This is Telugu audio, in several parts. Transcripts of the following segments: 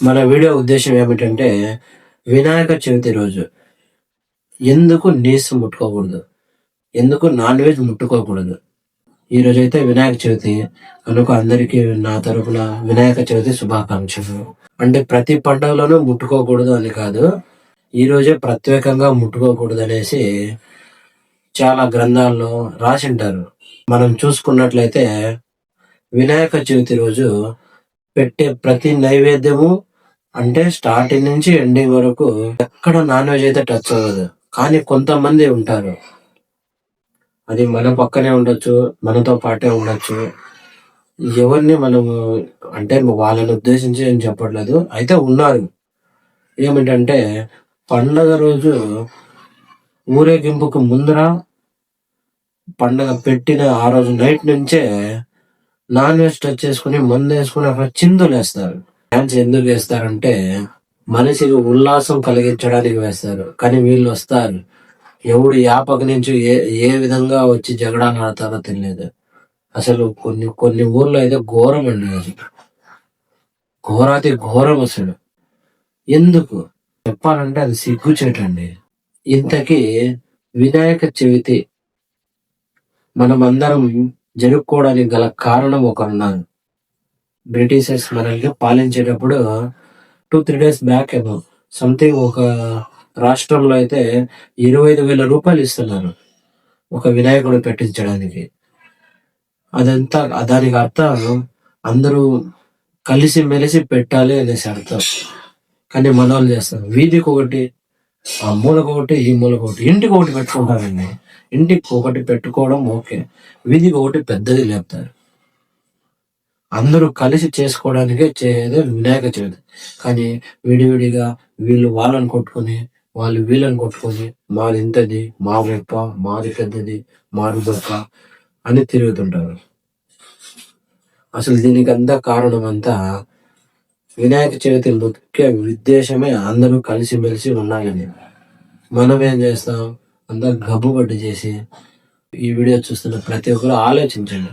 మన వీడియో ఉద్దేశం ఏమిటంటే వినాయక చవితి రోజు ఎందుకు నీసు ముట్టుకోకూడదు? ఎందుకు నాన్ వెజ్ ముట్టుకోకూడదు? ఈ రోజైతే అయితే వినాయక చవితి కనుక అందరికీ నా తరపున వినాయక చవితి శుభాకాంక్షలు. అంటే ప్రతి పండుగలోనూ ముట్టుకోకూడదు అని కాదు ఈ రోజే ప్రత్యేకంగా ముట్టుకోకూడదు అనేసి చాలా గ్రంథాల్లో రాసింటారు. మనం చూసుకున్నట్లయితే వినాయక చవితి రోజు పెట్టే ప్రతి నైవేద్యము అంటే స్టార్టింగ్ నుంచి ఎండింగ్ వరకు ఎక్కడ నాన్ వెజ్ అయితే టచ్ అవ్వదు. కానీ కొంతమంది ఉంటారు. అది మన పక్కనే ఉండొచ్చు మనతో పాటే ఉండొచ్చు. ఎవరిని మనము అంటే వాళ్ళని ఉద్దేశించి ఏం చెప్పట్లేదు. అయితే ఉన్నారు. ఏమిటంటే పండగ రోజు ఊరేగింపుకు ముందర పండగ పెట్టిన ఆ రోజు నైట్ నుంచే నాన్ వెజ్ టచ్ చేసుకుని మందు వేసుకుని అక్కడ చిందులు డ్యాన్స్ డాన్స్ ఎందుకు వేస్తారంటే మనిషికి ఉల్లాసం కలిగించడానికి వేస్తారు. కానీ వీళ్ళు వస్తారు. ఎవడు యాపక నుంచి ఏ ఏ విధంగా వచ్చి జగడాలు ఆడతారో తెలియదు. అసలు కొన్ని కొన్ని ఊర్లో అయితే ఘోరం అండి అది ఘోరాతి ఘోరం అసలు. ఎందుకు? చెప్పాలంటే అది సిగ్గుచేటండి. ఇంతకీ వినాయక చవితి మనమందరం జరుపుకోవడానికి గల కారణం ఒకరున్నారు బ్రిటిషర్స్ మనల్ని పాలించేటప్పుడు టూ త్రీ డేస్ బ్యాక్ ఏమో సంథింగ్ ఒక రాష్ట్రంలో అయితే ఇరవై ఐదు వేల రూపాయలు ఇస్తున్నారు ఒక వినాయకుడు పెట్టించడానికి. అదంతా దానికి అర్థం అందరూ కలిసి మెలిసి పెట్టాలి అనేసి అర్థం. కానీ మన వాళ్ళు చేస్తారు. వీధికి ఒకటి ఆ మూలకు ఒకటి ఈ మూలకు ఒకటి ఇంటికి ఒకటి పెట్టుకుంటారండి. ఇంటికి ఒకటి పెట్టుకోవడం ఓకే. వీధికి ఒకటి పెద్దది లేపుతారు. అందరూ కలిసి చేసుకోవడానికే చేసేది వినాయక చవితి. కానీ విడివిడిగా వీళ్ళు వాళ్ళని కొట్టుకొని వాళ్ళు వీళ్ళని కొట్టుకొని మాది ఇంతది మా గొప్ప మాది పెద్దది మాది గొప్ప అని తిరుగుతుంటారు. అసలు దీనికి అంతా కారణం అంతా వినాయక చవితి ముఖ్య ఉద్దేశమే అందరూ కలిసిమెలిసి ఉండాలని. మనం ఏం చేస్తాం? అంతా గబ్బుబడ్డు చేసి ఈ వీడియో చూస్తున్న ప్రతి ఒక్కరు ఆలోచించండి.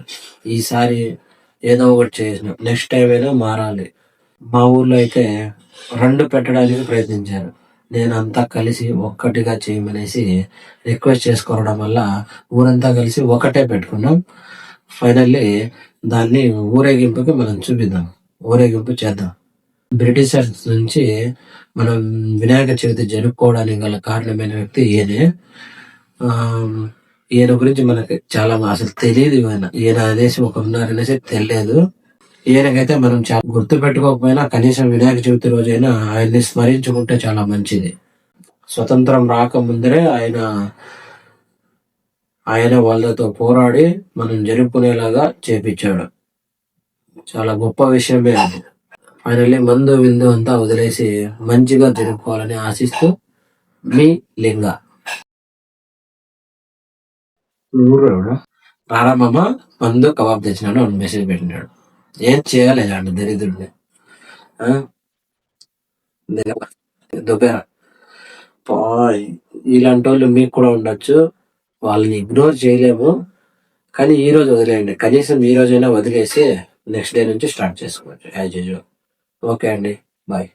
ఈసారి ఏదో ఒకటి చేసిన. నెక్స్ట్ టైం ఏదో మారాలి. మా ఊర్లో అయితే రెండు పెట్టడానికి ప్రయత్నించారు. నేను అంతా కలిసి ఒక్కటిగా చేయమనేసి రిక్వెస్ట్ చేసుకోవడం వల్ల ఊరంతా కలిసి ఒకటే పెట్టుకున్నాం. ఫైనల్లీ దాన్ని ఊరేగింపుకి మనం చూపిద్దాం. ఊరేగింపు చేద్దాం. బ్రిటిషర్స్ నుంచి మనం వినాయక చవితి జరుపుకోవడానికి గల కారణమైన వ్యక్తి ఈయనే. ఈయన గురించి మనకి చాలా అసలు తెలియదు ఈయన ఈయన అనేసి ఒక ఉన్నారనేసి తెలియదు ఈయనకైతే మనం చాలా గుర్తు పెట్టుకోకపోయినా కనీసం వినాయక చవితి రోజైనా ఆయన్ని స్మరించుకుంటే చాలా మంచిది. స్వతంత్రం రాకముందరే ఆయన ఆయన వాళ్ళతో పోరాడి మనం జరుపుకునేలాగా చేపించాడు. చాలా గొప్ప విషయమే అది. ఫైనల్లీ మందు విందు అంతా వదిలేసి మంచిగా జరుపుకోవాలని ఆశిస్తూ మీ లింగ. రారామమ్మ మందు కబాబ్ తెచ్చినాడు అని మెసేజ్ పెట్టినాడు. ఏం చేయాలి ఇలాంటి దరిద్రుడిని? ఆ? దుబ్బేరా. ఇలాంటి వాళ్ళు మీకు కూడా ఉండొచ్చు. వాళ్ళని ఇగ్నోర్ చేయలేము. కానీ ఈ రోజు వదిలేయండి. కనీసం ఈ రోజైనా వదిలేసి నెక్స్ట్ డే నుంచి స్టార్ట్ చేసుకోవచ్చు. As usual. ఓకే అండి. బాయ్.